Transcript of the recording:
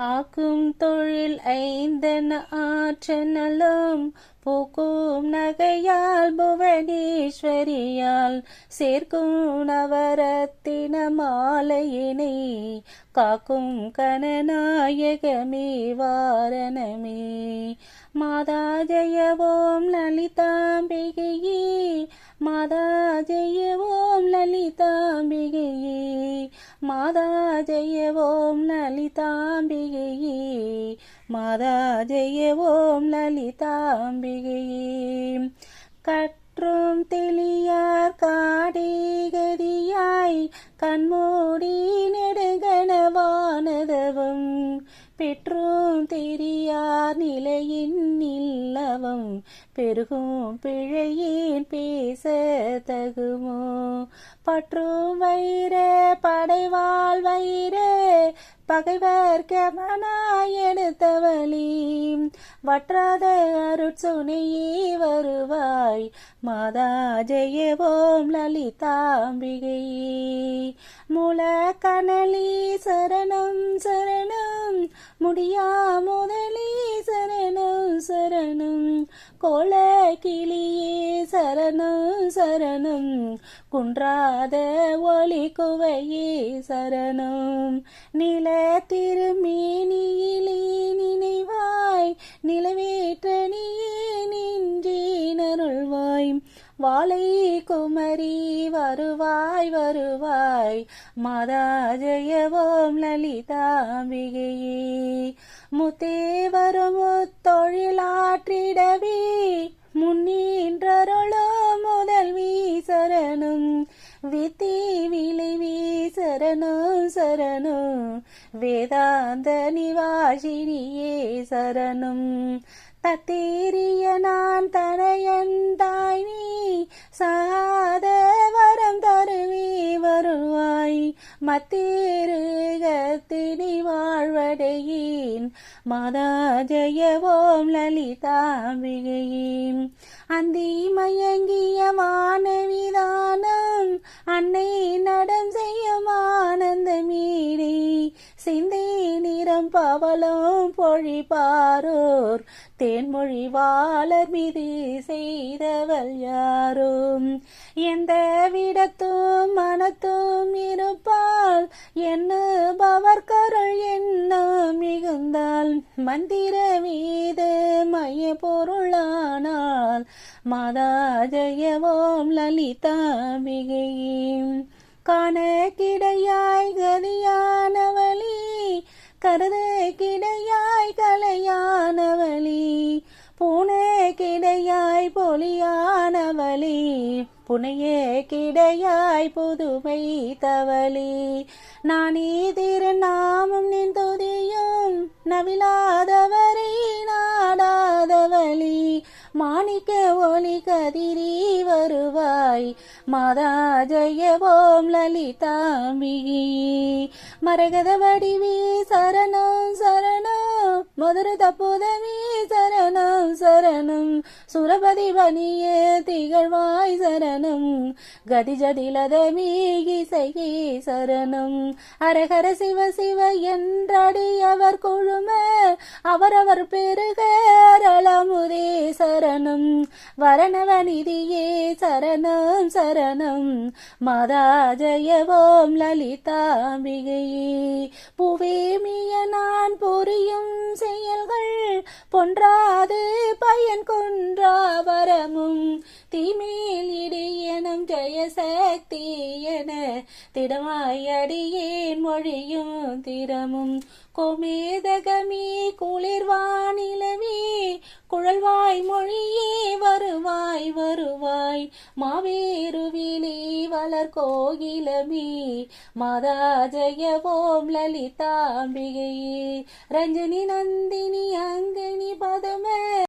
ஆக்கும் தொழில் ஐந்தன ஆற்றனலும் பூக்கும் நகையால் புவனேஸ்வரியால் சேர்க்கும் நவரத்தின மாலையினை காக்கும் கனநாயகமே வாரணமே. மாதா ஜெயவோம் லலிதாம்பிகையே மாதா ஜெயவோம் லலிதாம்பிகையே. மாதா ஜெயவோம் லலிதாம்பிகையே. மாதா ஜெயவோம் லலிதாம்பிகையே. கற்றும் தெளியார் காடேகதியாய் கண்மூடி நெடுகனவானதவும் பெற்றும் தெரியார் நிலையின் இல்லவம் பெருகும் பிழையே பிழையேன் பேச தகுமோ? பற்றும் வைர படைவாள் வைர பகைவர் கமனாய் எடுத்தவளி. வற்றாத அருட்சுனையே வருவாய் மாதா ஜெயவோம் லலிதாம்பிகையே. முல கனலி சரணம் சரணம் முடியா முதலி சரணம் சரணம். கோல குன்றாத ஒளி குவையே சரணம். நில திருமேனியிலே நினைவாய் நிலவேற்ற நீயே நின்றேனருள்வாய் வாழை குமரி வருவாய் வருவாய். மாதா ஜெயவோம் லலிதாம்பிகையே முத்தே வரும் தொழிலாற்றிடவே முன்னின்றருளோ வேதாந்த நிவாசினியே சரணம். தத்தேரிய நான் தனையந்தாய் நீ சாத வரம் தருவே வருவாய். மத்தேருகத்தினி வாழ்வடையேன். மாதா ஜெயவோம் லலிதாம்பிகையின் அந்தி மயங்கிய மாணவிதானம் அன்னை சிந்தி நிறம் பவளம் பொழிப்பாரோர் தேன்மொழி வாழர் மீது செய்தவள் யாரும் எந்த விடத்தும் மனத்தும் இருப்பால் எண்ணுபவர் கருள் என்ன மிகுந்தால் மந்திர மீது மைய பொருளானால் மாதா ஜெயவோம் லலிதா லலிதாம்பிகையும் காண கிடையாய் கதியானவளி கருத கிடையாய் கலையானவளி பூன கிடையாய் பொலியானவளி புனையே கிடையாய் புதுமை தவளி. நானே திருநாமம் நின் துதியும் நவிலாதவரை மாணிக்க ஒளி கதிரி வருவாய். மாதா ஜெயவோம் லலிதாம்பிகி மரகத வடிவி சரணம் சரணம். மதுர தப்புதவி சரணம் சுரபதி பணிய திகழ்வாய் சரணம். கதி ஜடிலதமி இசையே சரணம். அரகர சிவ சிவ என்றடியவர் குழும அவரவர் பெருகரளமுதே சரணம். வரணவநிதியே சரணம் சரணம். மாதா ஜெயவோம் லலிதாம்பிகையே புவேமிய நான் புரியும் செயல்கள் பொன்றா பயன் கொன்றாவரமும் தீமேல் இடையனம் ஜெயசக்தி என திடமாயடியேன் மொழியும் திறமும். கோமேதகமே குளிர்வானிலவே குழல்வாய் மொழியே வருவாய் வருவாய். மாவேருவிலே வளர் கோகிலமே மாதா ஜெயவோம் லலிதாம்பிகையே. ரஞ்சனி நந்தினி அங்கனி பதம